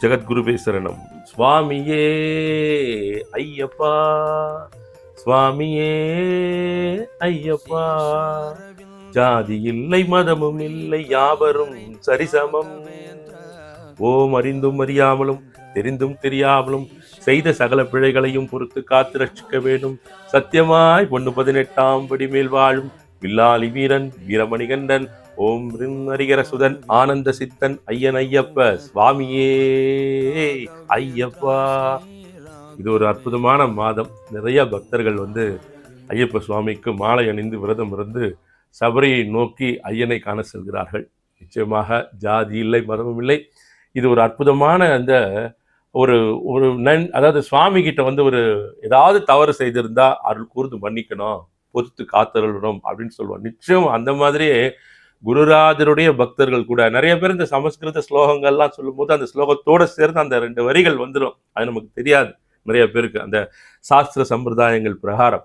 ஜெகத்குருவே சரணம். சுவாமியே ஐயப்பா. சுவாமியே ஐயப்பா. ஜாதி இல்லை மதமும் இல்லை யாவரும் சரிசமம். ஓம் அறிந்தும் அறியாமலும் தெரிந்தும் தெரியாமலும் செய்த சகல பிழைகளையும் பொறுத்து காத்து ரட்சிக்க வேண்டும். சத்தியமாய் பொண்ணு பதினெட்டாம் படி மேல் வாழும் வில்லாளி வீரன் வீரமணிகண்டன் ஓம் ரிம் ஹரிகர சுதன் ஆனந்த சித்தன் ஐயன் ஐயப்ப சுவாமியே ஐயப்பா. இது ஒரு அற்புதமான மாதம். நிறைய பக்தர்கள் வந்து ஐயப்ப சுவாமிக்கு மாலை அணிந்து விரதம் இருந்து சபரியை நோக்கி ஐயனை காண செல்கிறார்கள். நிச்சயமாக ஜாதி இல்லை மதமும் இல்லை. இது ஒரு அற்புதமான அந்த ஒரு ஒரு நன் அதாவது சுவாமி கிட்ட வந்து ஒரு ஏதாவது தவறு செய்திருந்தா அருள் கூர்ந்து மன்னிக்கணும் பொறுத்து காத்தருளணும் அப்படின்னு சொல்லுவோம் நிச்சயம் அந்த மாதிரியே குருராஜருடைய பக்தர்கள் கூட. நிறைய பேர் இந்த சமஸ்கிருத ஸ்லோகங்கள்லாம் சொல்லும்போது அந்த ஸ்லோகத்தோட சேர்ந்து அந்த ரெண்டு வரிகள் வந்துடும் அது நமக்கு தெரியாது. நிறைய பேருக்கு அந்த சாஸ்திர சம்பிரதாயங்கள் பிரகாரம்.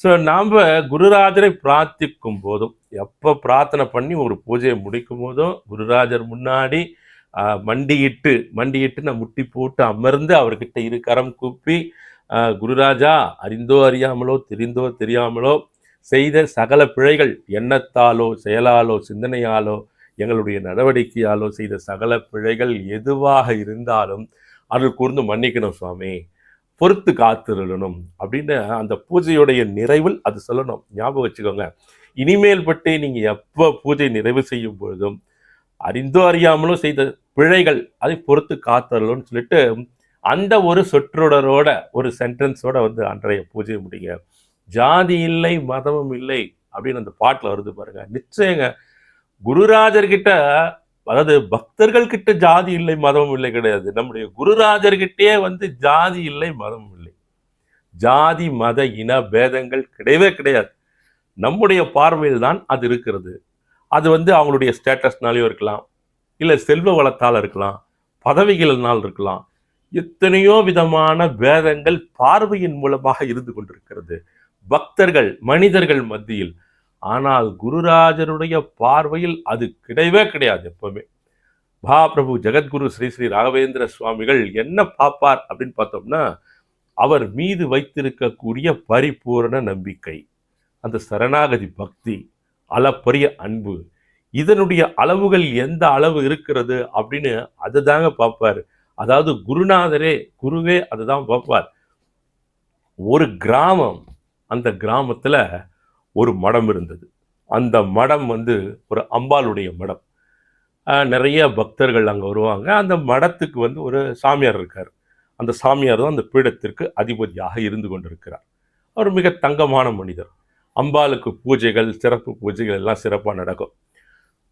ஸோ நாம் குருராஜரை பிரார்த்திக்கும் போதும் எப்போ பிரார்த்தனை பண்ணி ஒரு பூஜையை முடிக்கும் போதும் குருராஜர் முன்னாடி மண்டியிட்டு மண்டியிட்டு நான் முட்டி போட்டு அமர்ந்து அவர்கிட்ட இரு கரம் கூப்பி குருராஜா அறிந்தோ அறியாமலோ தெரிந்தோ தெரியாமலோ செய்த சகல பிழைகள் எண்ணத்தாலோ செயலாலோ சிந்தனையாலோ எங்களுடைய நடவடிக்கையாலோ செய்த சகல பிழைகள் எதுவாக இருந்தாலும் அருள் கூர்ந்து மன்னிக்கணும் சுவாமி. பொறுத்து காத்திருளணும் அப்படின்னு அந்த பூஜையுடைய நிறைவில் அது சொல்லணும். ஞாபகம் வச்சுக்கோங்க. இனிமேல் பட்டே நீங்கள் எப்போ பூஜை நிறைவு செய்யும் பொழுதும் அறிந்தோ அறியாமலும் செய்த பிழைகள் அதை பொறுத்து காத்தரலும்னு சொல்லிட்டு அந்த ஒரு சொற்றொடரோட ஒரு சென்டென்ஸோட வந்து அன்றைய பூஜையை முடிங்க. ஜாதி இல்லை மதமும் இல்லை அப்படின்னு அந்த பாட்டில் வருது பாருங்க. நிச்சயங்க குருராஜர்கிட்ட அதாவது பக்தர்கள் கிட்ட ஜாதி இல்லை மதமும் இல்லை கிடையாது. நம்முடைய குருராஜர்கிட்டயே வந்து ஜாதி இல்லை மதமும் இல்லை. ஜாதி மத இன பேதங்கள் கிடையவே கிடையாது. நம்முடைய பார்வையில் தான் அது இருக்கிறது. அது வந்து அவங்களுடைய ஸ்டேட்டஸ்னாலையும் இருக்கலாம் இல்லை செல்வ வளத்தால் இருக்கலாம் பதவிகளினால் இருக்கலாம். எத்தனையோ விதமான பேதங்கள் பார்வையின் மூலமாக இருந்து கொண்டிருக்கிறது. பக்தர்கள் மனிதர்கள் மத்தியில். ஆனால் குருராஜருடைய பார்வையில் அது கிடையவே கிடையாது எப்பவுமே. மகாபிரபு ஜெகத்குரு ஸ்ரீ ஸ்ரீ ராகவேந்திர சுவாமிகள் என்ன பார்ப்பார் அப்படின்னு பார்த்தோம்னா அவர் மீது வைத்திருக்கக்கூடிய பரிபூரண நம்பிக்கை அந்த சரணாகதி பக்தி அளப்பரிய அன்பு இதனுடைய அளவுகள் எந்த அளவு இருக்கிறது அப்படின்னு அதை தாங்க பார்ப்பார். அதாவது குருநாதரே குருவே அதுதான் பார்ப்பார். ஒரு கிராமம் அந்த கிராமத்தில் ஒரு மடம் இருந்தது. அந்த மடம் வந்து ஒரு அம்பாளுடைய மடம். நிறைய பக்தர்கள் அங்கே வருவாங்க. அந்த மடத்துக்கு வந்து ஒரு சாமியார் இருக்கார். அந்த சாமியார் தான் அந்த பீடத்திற்கு அதிபதியாக இருந்து கொண்டிருக்கிறார். அவர் மிக தங்கமான மனிதர். அம்பாளுக்கு பூஜைகள் சிறப்பு பூஜைகள் எல்லாம் சிறப்பாக நடக்கும்.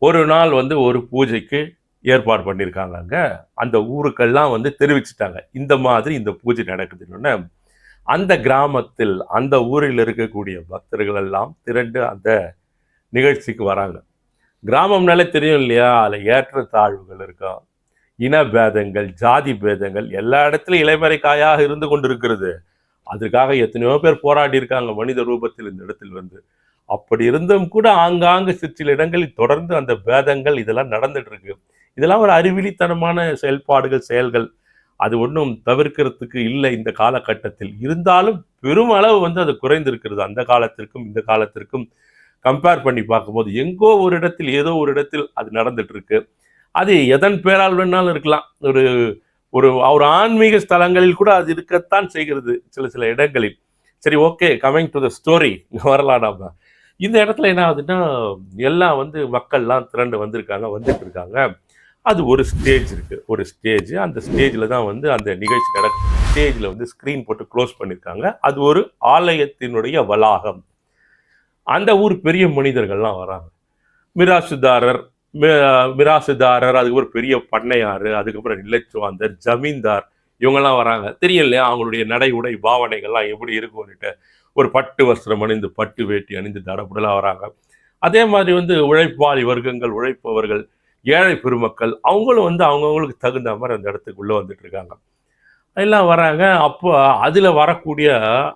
ஒரு நாள் வந்து ஒரு பூஜைக்கு ஏற்பாடு பண்ணியிருக்காங்க அங்கே. அந்த ஊருக்கெல்லாம் வந்து தெரிவிச்சிட்டாங்க. இந்த மாதிரி இந்த பூஜை நடக்குதுன்னு அந்த கிராமத்தில் அந்த ஊரில் இருக்கக்கூடிய பக்தர்கள் எல்லாம் திரண்டு அந்த நிகழ்ச்சிக்கு வராங்க. கிராமம்னாலே தெரியும் இல்லையா? அதில் ஏற்ற தாழ்வுகள் இருக்கும் இன பேதங்கள் ஜாதி பேதங்கள் எல்லா இடத்துலையும் இளைமறை காயாக இருந்து கொண்டிருக்கிறது. அதுக்காக எத்தனையோ பேர் போராடி இருக்காங்க மனித ரூபத்தில் இந்த இடத்தில் வந்து. அப்படி இருந்தும் கூட ஆங்காங்கு சிற்றில் இடங்களில் தொடர்ந்து அந்த பேதங்கள் இதெல்லாம் நடந்துட்டு இருக்கு. இதெல்லாம் ஒரு அறிவிலித்தனமான செயல்பாடுகள் செயல்கள். அது ஒன்றும் தவிர்க்கிறதுக்கு இல்லை இந்த காலகட்டத்தில். இருந்தாலும் பெருமளவு வந்து அது குறைந்திருக்கிறது. அந்த காலத்திற்கும் இந்த காலத்திற்கும் கம்பேர் பண்ணி பார்க்கும்போது எங்கோ ஒரு இடத்தில் ஏதோ ஒரு இடத்தில் அது நடந்துட்டு இருக்கு அது எதன் பேரால் வேணாலும் இருக்கலாம். ஒரு ஒரு ஒரு ஆன்மீக ஸ்தலங்களில் கூட அது இருக்கத்தான் செய்கிறது சில சில இடங்களில். சரி okay coming to the story வரலாடாம இந்த இடத்துல என்ன ஆகுதுன்னா எல்லாம் வந்து மக்கள்லாம் திரண்டு வந்திருக்காங்க வந்துட்டு இருக்காங்க அது ஒரு ஸ்டேஜ் இருக்கு. ஒரு ஸ்டேஜ் அந்த ஸ்டேஜில் தான் வந்து அந்த நிகழ்ச்சி நடக்கும் ஸ்டேஜில் வந்து ஸ்க்ரீன் போட்டு க்ளோஸ் பண்ணியிருக்காங்க அது ஒரு ஆலயத்தினுடைய வளாகம். அந்த ஊர் பெரிய மனிதர்கள்லாம் வராங்க. மிராசுதாரர் மிராசுதாரர் அதுக்கு ஒரு பெரிய பண்ணையார் அதுக்கப்புறம் நிலச்சுவாந்தர் ஜமீன்தார் இவங்கெல்லாம் வராங்க. தெரியும் இல்லையா? அவங்களுடைய நடை உடை பாவனைகள்லாம் எப்படி இருக்கும்னுட்டு. ஒரு பட்டு வஸ்திரம் அணிந்து பட்டு வேட்டி அணிந்து தடப்புடலாம் வராங்க. அதே மாதிரி வந்து உழைப்பாளி வர்க்கங்கள் உழைப்பவர்கள் ஏழை பெருமக்கள் அவங்களும் வந்து அவங்கவுங்களுக்கு தகுந்த மாதிரி அந்த இடத்துக்குள்ளே வந்துட்டு இருக்காங்க. எல்லாம் வராங்க. அப்போ அதில் வரக்கூடிய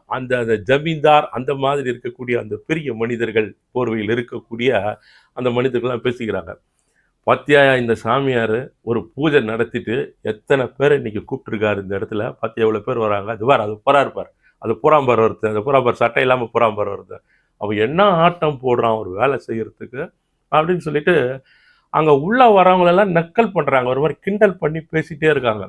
அந்த அந்த ஜமீன்தார் அந்த மாதிரி இருக்கக்கூடிய அந்த பெரிய மனிதர்கள் போர்வையில் இருக்கக்கூடிய அந்த மனிதர்கள்லாம் பேசிக்கிறாங்க. பாத்தியா இந்த சாமியார் ஒரு பூஜை நடத்திட்டு எத்தனை பேர் இன்னைக்கு கூப்பிட்டுருக்காரு இந்த இடத்துல? பாத்தியா எவ்வளோ பேர் வராங்க? அது வேறு அது புறா இருப்பார். அது புறாம்பர் ஒருத்தர் அந்த புறாம்பர் சட்டை இல்லாமல் புறாம்பர் ஒருத்தர் அவன் என்ன ஆட்டம் போடுறான்? ஒரு வேலை செய்கிறதுக்கு அப்படின்னு சொல்லிட்டு அங்கே உள்ளே வரவங்களெல்லாம் நக்கல் பண்ணுறாங்க ஒரு மாதிரி கிண்டல் பண்ணி பேசிகிட்டே இருக்காங்க.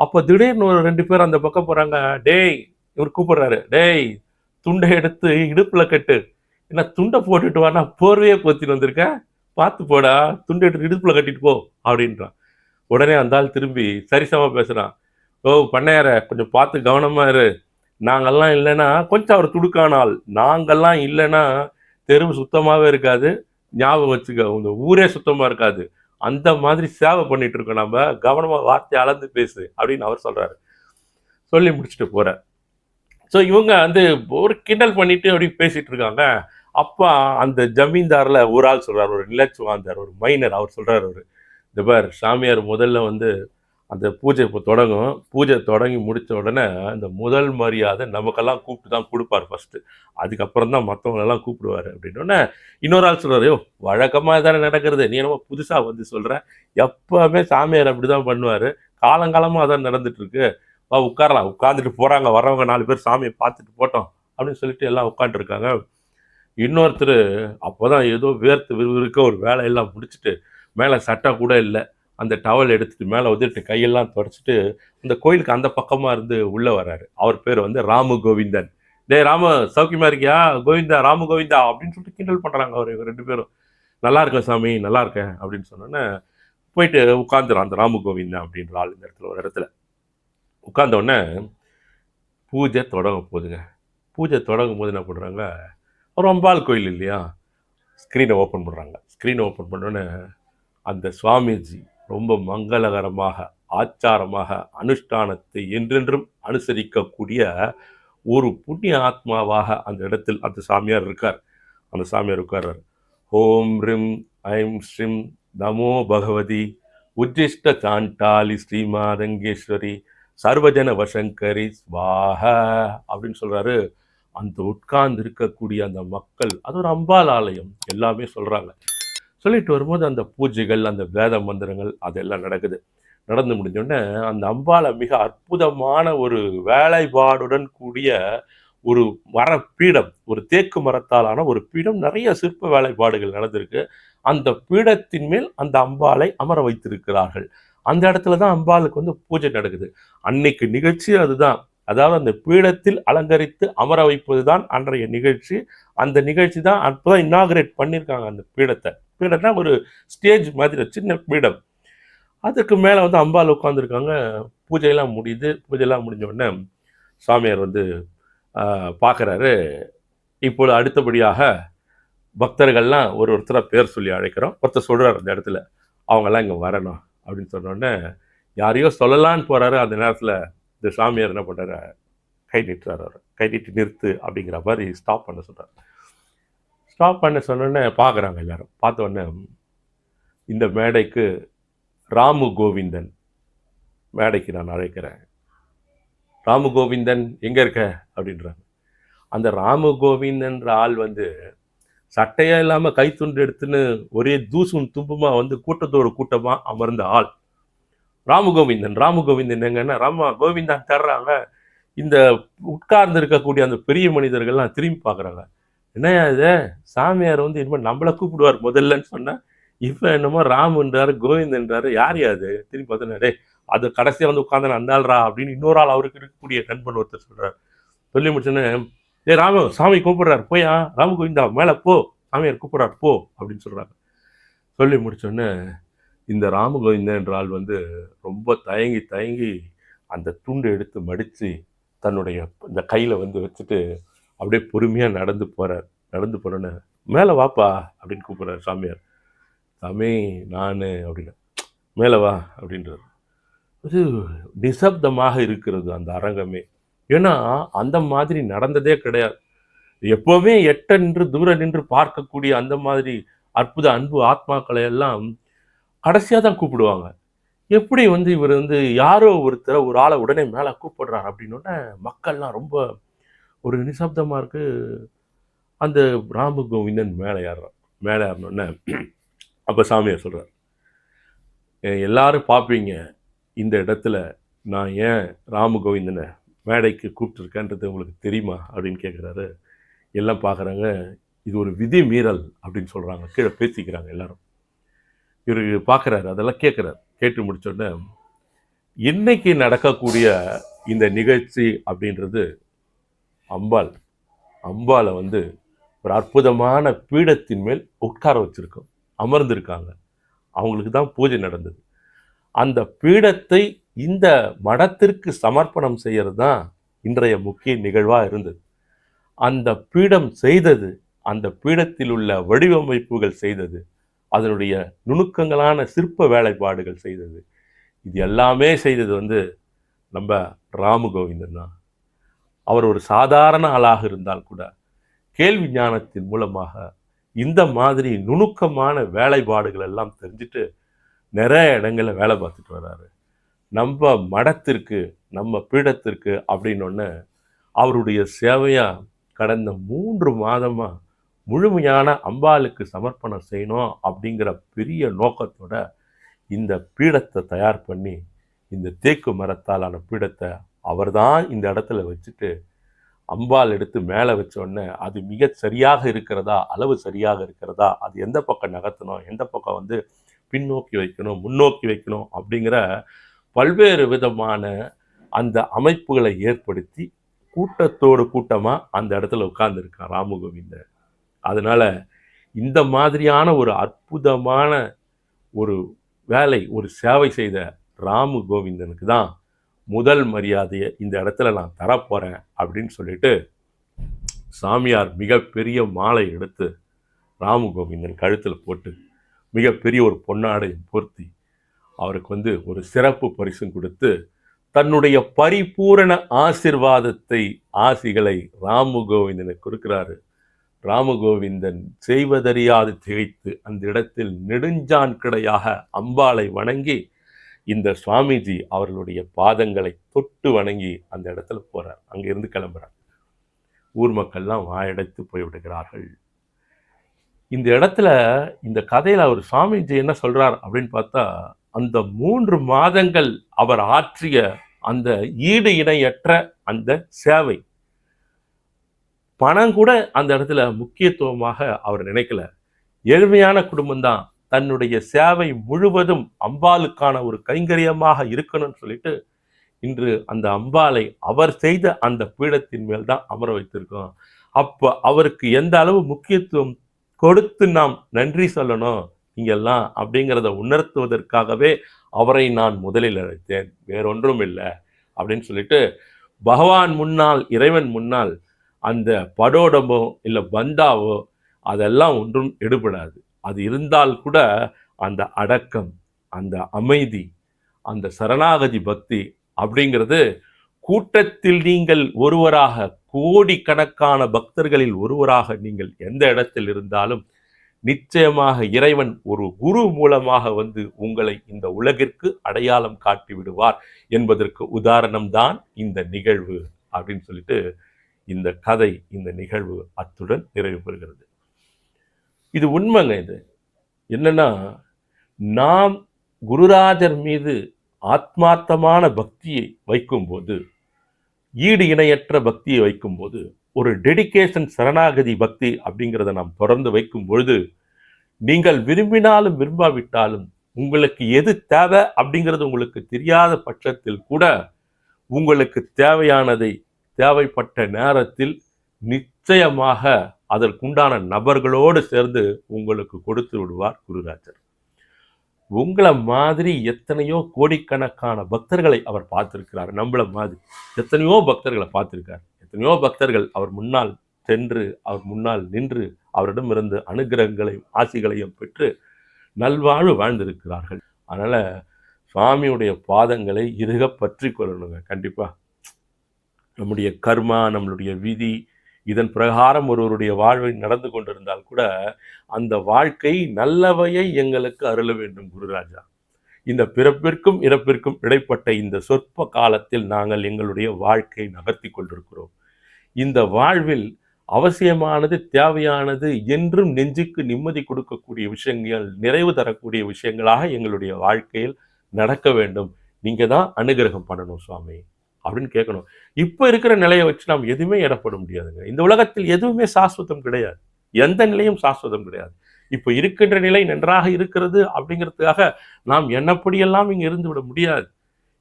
அப்போ திடீர்னு ஒரு ரெண்டு பேர் அந்த பக்கம் போகிறாங்க டேய் இவர் கூப்பிடுறாரு. டேய் துண்டை எடுத்து இடுப்பில் கட்டு. என்ன துண்டை போட்டுட்டு வா நான் போர்வையே போத்திட்டு வந்திருக்கேன் பார்த்து போடா துண்டை எடுத்து இடுப்பில் கட்டிட்டு போ அப்படின்றான். உடனே அந்த ஆள் திரும்பி சரிசமாக பேசுகிறான் ஓ பண்ணையார கொஞ்சம் பார்த்து கவனமாக இரு. நாங்கள்லாம் இல்லைன்னா கொஞ்சம் அவர் துடுக்கானால் நாங்கள்லாம் இல்லைன்னா தெருவு சுத்தமாகவே இருக்காது. ஞாபகம் வச்சுக்க உங்க ஊரே சுத்தமாக இருக்காது. அந்த மாதிரி சேவை பண்ணிட்டு இருக்கோம் நம்ம கவனமாக வார்த்தை அளந்து பேசு அப்படின்னு அவர் சொல்றாரு. சொல்லி முடிச்சுட்டு போறார் ஸோ இவங்க வந்து ஒரு கிண்டல் பண்ணிட்டு அப்படி பேசிட்டு இருக்காங்க. அப்பா அந்த ஜமீன்தாரில் ஒரு ஆள் சொல்கிறார் ஒரு நிலச்சுவாந்தார் ஒரு மைனர் அவர் சொல்கிறார் அவர். இந்த பார் சாமியார் முதல்ல வந்து அந்த பூஜை இப்போ தொடங்கும். பூஜை தொடங்கி முடித்த உடனே அந்த முதல் மரியாதை நமக்கெல்லாம் கூப்பிட்டு தான் கொடுப்பார் ஃபஸ்ட்டு அதுக்கப்புறம் தான் மற்றவங்களெல்லாம் கூப்பிடுவாரு அப்படின்னோடனே இன்னொரு ஆள் சொல்கிறார் "யோ, வழக்கமாக தானே நடக்கிறது. நீ என்னமோ புதுசாக வந்து சொல்கிற எப்போவுமே சாமியார் அப்படிதான் பண்ணுவார். காலங்காலமாக அதான் நடந்துட்டுருக்கு. வா உட்காரலாம். உட்காந்துட்டு போகிறாங்க வரவங்க நாலு பேர் சாமியை பார்த்துட்டு போட்டோம். அப்படின்னு சொல்லிட்டு எல்லாம் உட்காந்துருக்காங்க இன்னொருத்தர் அப்போ தான் ஏதோ வேர்த்து விறுவிறுக்க ஒரு வேலையெல்லாம் முடிச்சுட்டு மேலே சட்டை கூட இல்லை. அந்த டவல் எடுத்துட்டு மேலே உதிர்ட்டு கையெல்லாம் தொடச்சிட்டு அந்த கோயிலுக்கு அந்த பக்கமாக இருந்து உள்ளே வராரு அவர் பேர் வந்து ராமு கோவிந்தன். டே ராம சௌக்கியமாக இருக்கியா? கோவிந்தா ராமு கோவிந்தா அப்படின்னு சொல்லிட்டு கிண்டல் பண்ணுறாங்க அவர் ரெண்டு பேரும். நல்லா இருக்கேன் சாமி நல்லா இருக்கேன் அப்படின்னு சொன்னோன்னே போயிட்டு உட்காந்துரும். அந்த ராமு கோவிந்தன் அப்படின்ற ஆள் இந்த இடத்துல ஒரு இடத்துல. உட்காந்தோடனே பூஜை தொடங்க போகுதுங்க. பூஜை தொடங்கும் போது என்ன பண்ணுறாங்க ஒரு அம்பாள் கோயில் இல்லையா? ஸ்க்ரீனை ஓப்பன் பண்ணுறாங்க ஸ்க்ரீனை ஓப்பன் பண்ணோன்னே அந்த சுவாமிஜி ரொம்ப மங்களகரமாக ஆச்சாரமாக அனுஷ்டானத்தை என்றென்றும் அனுசரிக்கக்கூடிய ஒரு புண்ணிய ஆத்மாவாக அந்த இடத்தில் அந்த சாமியார் இருக்கார். அந்த சாமியார் உட்கார்றார். ஓம் ரிம் ஐம் ஸ்ரீம் நமோ பகவதி உஜ்ஜிஷ்ட சாண்டாலி ஸ்ரீமாதங்கேஸ்வரி சர்வஜன வசங்கரி ஸ்வாக அப்படின்னு சொல்கிறாரு அந்த உட்கார்ந்து இருக்கக்கூடிய அந்த மக்கள் அது ஒரு அம்பாள் ஆலயம் எல்லாமே சொல்கிறாங்க சொல்லிட்டு வரும்போது அந்த பூஜைகள் அந்த வேத மந்திரங்கள் அதெல்லாம் நடக்குது. நடந்து முடிஞ்ச உடனே அந்த அம்பாளை மிக அற்புதமான ஒரு வேலைப்பாடுடன் கூடிய ஒரு மர பீடம் ஒரு தேக்கு மரத்தாலான ஒரு பீடம் நிறைய சிற்ப வேலைப்பாடுகள் நடந்திருக்கு. அந்த பீடத்தின் மேல் அந்த அம்பாளை அமர வைத்திருக்கிறார்கள். அந்த இடத்துல தான் அம்பாளுக்கு வந்து பூஜை நடக்குது. அன்னைக்கு நிகழ்ச்சி அதுதான். அதாவது அந்த பீடத்தில் அலங்கரித்து அமர வைப்பது தான் அன்றைய நிகழ்ச்சி. அந்த நிகழ்ச்சி தான் அப்போதான் இன்னாகரேட் பண்ணியிருக்காங்க அந்த பீடத்தை. பீடம்னா ஒரு ஸ்டேஜ் மாதிரி சின்ன பீடம். அதுக்கு மேலே வந்து அம்பாள் உட்காந்துருக்காங்க பூஜையெல்லாம் முடியுது. பூஜையெல்லாம் முடிஞ்ச உடனே சாமியார் வந்து பார்க்குறாரு. இப்பொழுது அடுத்தபடியாக பக்தர்கள்லாம் ஒரு ஒருத்தராக பேர் சொல்லி அழைக்கிறோம். ஒருத்தர் சொல்கிறார் அந்த இடத்துல அவங்கெல்லாம் இங்கே வரணும். அப்படின்னு சொன்ன உடனே யாரையோ சொல்லலான்னு போகிறாரு அந்த நேரத்தில் இந்த சாமியார் என்ன பண்ணுறாரு கை நீட்டுறாரு கை நீட்டி நிறுத்து அப்படிங்கிற மாதிரி ஸ்டாப் பண்ண சொல்கிறார் ஸ்டாப் பண்ண சொன்னோடனே பார்க்குறாங்க எல்லாரும். பார்த்த உடனே இந்த மேடைக்கு ராமு கோவிந்தன் மேடைக்கு நான் அழைக்கிறேன். ராமு கோவிந்தன் எங்கே இருக்க? அப்படின்றாங்க. அந்த ராமு கோவிந்தன்ற ஆள் வந்து சட்டையே இல்லாமல் கைத்துண்டு எடுத்துன்னு ஒரே தூசும் தும்புமாக வந்து கூட்டத்தோட கூட்டமாக அமர்ந்த ஆள் ராமு கோவிந்தன். ராமு கோவிந்தன் எங்கன்னா ராமா கோவிந்தான் தர்றாங்க. இந்த உட்கார்ந்து இருக்கக்கூடிய அந்த பெரிய மனிதர்கள்லாம் திரும்பி பார்க்குறாங்க. என்னையா இது? சாமியார் வந்து இனிமேல் நம்மளை கூப்பிடுவார் முதல்லன்னு சொன்னால் இப்போ என்னமோ ராமுன்றாரு கோவிந்தன்றாரு யார் யாது திரும்பி பார்த்தோன்னா டே அது கடைசியாக வந்து உட்காந்து அந்த ஆள்ரா அப்படின்னு இன்னொரு ஆள் அவருக்கு இருக்கக்கூடிய நண்பன் ஒருத்தர் சொல்கிறார் சொல்லி முடிச்சோன்னே ஏ ராம சாமி கூப்பிடுறாரு போயா ராம கோவிந்தா மேலே போ சாமியார் கூப்பிட்றாரு போ அப்படின்னு சொல்கிறாங்க சொல்லி முடிச்சோன்னே இந்த ராம கோவிந்தன் என்ற ஆள் வந்து ரொம்ப தயங்கி தயங்கி அந்த துண்டு எடுத்து மடித்து தன்னுடைய இந்த கையில் வந்து வச்சுட்டு அப்படியே பொறுமையாக நடந்து போகிறார் நடந்து போகிறேன்னு மேலே வாப்பா அப்படின்னு கூப்பிட்றாரு சாமியார். சாமி நான் அப்படின்னு. மேலே வா அப்படின்றார். இது நிசப்தமாக இருக்கிறது அந்த அரங்கமே. ஏன்னா அந்த மாதிரி நடந்ததே கிடையாது. எப்போவுமே எட்ட நின்று தூரம் நின்று பார்க்கக்கூடிய அந்த மாதிரி அற்புத அன்பு ஆத்மாக்களை எல்லாம் கடைசியாக தான் கூப்பிடுவாங்க. எப்படி வந்து இவர் வந்து யாரோ ஒருத்தரை ஒரு ஆளை உடனே மேலே கூப்பிடுறார் அப்படின்னோடனே மக்கள்லாம் ரொம்ப ஒரு நிசப்தமாக இருக்குது அந்த ராம கோவிந்தன் மேலே ஏறுறான். மேலே ஏறினோடனே அப்போ சாமியார் சொல்கிறார் எல்லாரும் பார்ப்பீங்க இந்த இடத்துல நான் ஏன் ராமகோவிந்தனை மேடைக்கு கூப்பிட்டுருக்கேன்றது உங்களுக்கு தெரியுமா? அப்படின்னு கேட்குறாரு எல்லாம் பார்க்குறாங்க இது ஒரு விதி மீறல் அப்படின்னு சொல்கிறாங்க கீழே பேசிக்கிறாங்க எல்லாரும். இவர் பார்க்குறாரு அதெல்லாம் கேட்குறாரு கேட்டு முடிச்ச உடனே இன்னைக்கு நடக்கக்கூடிய இந்த நிகழ்ச்சி? அப்படின்றது அம்பாள். அம்பாளை வந்து ஒரு அற்புதமான பீடத்தின் மேல் உட்கார வச்சிருக்கோம். அமர்ந்திருக்காங்க. அவங்களுக்கு தான் பூஜை நடந்தது. அந்த பீடத்தை இந்த மடத்திற்கு சமர்ப்பணம் செய்கிறது தான் இன்றைய முக்கிய நிகழ்வாக இருந்தது. அந்த பீடம் செய்தது அந்த பீடத்தில் உள்ள வடிவமைப்புகள் செய்தது அதனுடைய நுணுக்கங்களான சிற்ப வேலைப்பாடுகள் செய்தது இது எல்லாமே செய்தது வந்து நம்ம ராமகோவிந்தன் தான். அவர் ஒரு சாதாரண ஆளாக இருந்தால் கூட கேள்வி ஞானத்தின் மூலமாக இந்த மாதிரி நுணுக்கமான வேலைப்பாடுகள் எல்லாம் தெரிஞ்சுட்டு நிறைய இடங்களில் வேலை பார்த்துட்டு வர்றாரு. நம்ம மடத்திற்கு நம்ம பீடத்திற்கு அப்படின்னொன்னு அவருடைய சேவையாக கடந்த மூன்று மாதமாக முழுமையான அம்பாளுக்கு சமர்ப்பணம் செய்யணும் அப்படிங்கிற பெரிய நோக்கத்தோட இந்த பீடத்தை தயார் பண்ணி இந்த தேக்கு மரத்தாலான பீடத்தை அவர் தான் இந்த இடத்துல வச்சுட்டு அம்பாள் எடுத்து மேலே வச்சோடனே அது மிக சரியாக இருக்கிறதா? அளவு சரியாக இருக்கிறதா? அது எந்த பக்கம் நகர்த்தணும்? எந்த பக்கம் வந்து பின்னோக்கி வைக்கணும்? முன்னோக்கி வைக்கணும்? அப்படிங்கிற பல்வேறு விதமான அந்த அமைப்புகளை ஏற்படுத்தி கூட்டத்தோடு கூட்டமாக அந்த இடத்துல உட்கார்ந்துருக்கான் ராமகோவிந்தர் அதனால் இந்த மாதிரியான ஒரு அற்புதமான ஒரு வேலை ஒரு சேவை செய்த ராமு கோவிந்தனுக்கு தான் முதல் மரியாதையை இந்த இடத்துல நான் தரப்போகிறேன் அப்படின்னு சொல்லிட்டு சாமியார் மிகப்பெரிய மாலை எடுத்து ராமு கோவிந்தன் கழுத்தில் போட்டு மிகப்பெரிய ஒரு பொன்னாடையும் பொருத்தி அவருக்கு வந்து ஒரு சிறப்பு பரிசும் கொடுத்து தன்னுடைய பரிபூரண ஆசிர்வாதத்தை ஆசிகளை ராமு கோவிந்தனுக்கு கொடுக்கிறாரு. ராமகோவிந்தன் செய்வதறியாது திகைத்து அந்த இடத்தில் நெடுஞ்சான் கிடையாக அம்பாளை வணங்கி இந்த சுவாமிஜி அவர்களுடைய பாதங்களை தொட்டு வணங்கி அந்த இடத்துல போகிறார் அங்கேருந்து கிளம்புறார். ஊர் மக்கள்லாம் வாயடைத்து போய்விடுகிறார்கள். இந்த இடத்துல இந்த கதையில் அவர் சுவாமிஜி என்ன சொல்கிறார் அப்படின்னு பார்த்தா அந்த மூன்று மாதங்கள் அவர் ஆற்றிய அந்த ஈடு இணையற்ற அந்த சேவை பணம் கூட அந்த இடத்துல முக்கியத்துவமாக அவர் நினைக்கல. ஏழ்மையான குடும்பம்தான். தன்னுடைய சேவை முழுவதும் அம்பாளுக்கான ஒரு கைங்கரியமாக இருக்கணும்னு சொல்லிட்டு இன்று அந்த அம்பாளை அவர் செய்த அந்த பீடத்தின் மேல் தான் அமர வைத்திருக்கோம். அப்போ அவருக்கு எந்த அளவு முக்கியத்துவம் கொடுத்து நாம் நன்றி சொல்லணும் இங்கெல்லாம் அப்படிங்கிறத உணர்த்துவதற்காகவே அவரை நான் முதலில் அழைத்தேன். வேறொன்றும் இல்லை அப்படின்னு சொல்லிட்டு பகவான் முன்னால் இறைவன் முன்னால் அந்த படோடமோ இல்லை பந்தாவோ அதெல்லாம் ஒன்றும் எடுபடாது. அது இருந்தால் கூட அந்த அடக்கம் அந்த அமைதி அந்த சரணாகதி பக்தி அப்படிங்கிறது கூட்டத்தில் நீங்கள் ஒருவராக கோடிக்கணக்கான பக்தர்களில் ஒருவராக நீங்கள் எந்த இடத்தில் இருந்தாலும் நிச்சயமாக இறைவன் ஒரு குரு மூலமாக வந்து உங்களை இந்த உலகிற்கு அடையாளம் காட்டி விடுவார் என்பதற்கு உதாரணம்தான் இந்த நிகழ்வு அப்படின்னு சொல்லிட்டு இந்த கதை இந்த நிகழ்வு அத்துடன் நிறைவு பெறுகிறது. இது உண்மைங்க இது. என்னென்னா நாம் குருராஜர் மீது ஆத்மார்த்தமான பக்தியை வைக்கும்போது ஈடு இணையற்ற பக்தியை வைக்கும்போது ஒரு டெடிகேஷன் சரணாகதி பக்தி அப்படிங்கிறத நாம் தொடர்ந்து வைக்கும் பொழுது நீங்கள் விரும்பினாலும் விரும்பாவிட்டாலும் உங்களுக்கு எது தேவை அப்படிங்கிறது உங்களுக்கு தெரியாத பட்சத்தில் கூட உங்களுக்கு தேவையானதை தேவைப்பட்ட நேரத்தில் நிச்சயமாக அதற்குண்டான நபர்களோடு சேர்ந்து உங்களுக்கு கொடுத்து விடுவார் குருராஜர். உங்களை மாதிரி எத்தனையோ கோடிக்கணக்கான பக்தர்களை அவர் பார்த்திருக்கிறார். நம்மள மாதிரி எத்தனையோ பக்தர்களை பார்த்திருக்கார். எத்தனையோ பக்தர்கள் அவர் முன்னால் சென்று அவர் முன்னால் நின்று அவரிடமிருந்து அனுகிரகங்களையும் ஆசிகளையும் பெற்று நல்வாழ்வு வாழ்ந்திருக்கிறார்கள். அதனால் சுவாமியுடைய பாதங்களை இருக பற்றி கொள்ளணுங்க. கண்டிப்பாக நம்முடைய கர்மா நம்மளுடைய விதி இதன் பிரகாரம் ஒருவருடைய வாழ்வை நடந்து கொண்டிருந்தால் கூட அந்த வாழ்க்கை நல்லவையை எங்களுக்கு அருள வேண்டும் குருராஜா. இந்த பிறப்பிற்கும் இறப்பிற்கும் இடைப்பட்ட இந்த சொற்ப காலத்தில் நாங்கள் எங்களுடைய வாழ்க்கை நகர்த்தி கொண்டிருக்கிறோம். இந்த வாழ்வில் அவசியமானது தேவையானது என்றும் நெஞ்சுக்கு நிம்மதி கொடுக்கக்கூடிய விஷயங்கள் நிறைவு தரக்கூடிய விஷயங்களாக எங்களுடைய வாழ்க்கையில் நடக்க வேண்டும். நீங்கள் தான் அனுகிரகம் பண்ணணும் சுவாமி. அப்படின்னு கேட்கணும். இப்போ இருக்கிற நிலையை வச்சு நாம் எதுவுமே இடப்பட முடியாதுங்க. இந்த உலகத்தில் எதுவுமே சாஸ்வதம் கிடையாது. எந்த நிலையும் சாஸ்வதம் கிடையாது. இப்போ இருக்கின்ற நிலை நன்றாக இருக்கிறது அப்படிங்கிறதுக்காக நாம் என்னப்படியெல்லாம் இங்கே இருந்து விட முடியாது.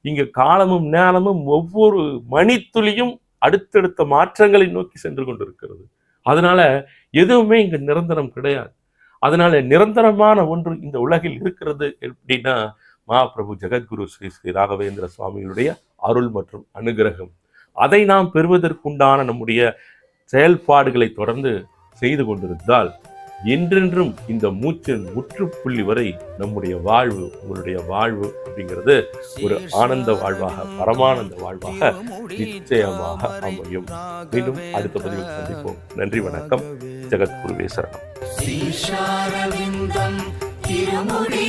இங்கே காலமும் நேரமும் ஒவ்வொரு மணித்துளியும் அடுத்தடுத்த மாற்றங்களை நோக்கி சென்று கொண்டிருக்கிறது. அதனால எதுவுமே இங்கு நிரந்தரம் கிடையாது. அதனால நிரந்தரமான ஒன்று இந்த உலகில் இருக்கிறது எப்படின்னா மகாபிரபு ஜெகத்குரு ஸ்ரீ ஸ்ரீ ராகவேந்திர சுவாமிகளுடைய அருள் மற்றும் அனுகிரகம். அதை நாம் பெறுவதற்குண்டான நம்முடைய செயல்பாடுகளை தொடர்ந்து செய்து கொண்டிருந்தால் என்றென்றும் இந்த மூச்சின் முற்றுப்புள்ளி வரை நம்முடைய வாழ்வு உங்களுடைய வாழ்வு அப்படிங்கிறது ஒரு ஆனந்த வாழ்வாக பரமானந்த வாழ்வாக நிச்சயமாக அமையும். மீண்டும் அடுத்த பதிவில் சந்திப்போம். நன்றி வணக்கம். ஜெகத்குருவே சரணம். திருமுடி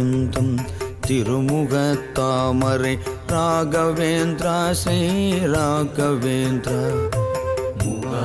கோவிந்தம் திருமுகத்தாமரை ராகவேந்திரா ஸ்ரீ ராகவேந்திரா. முகா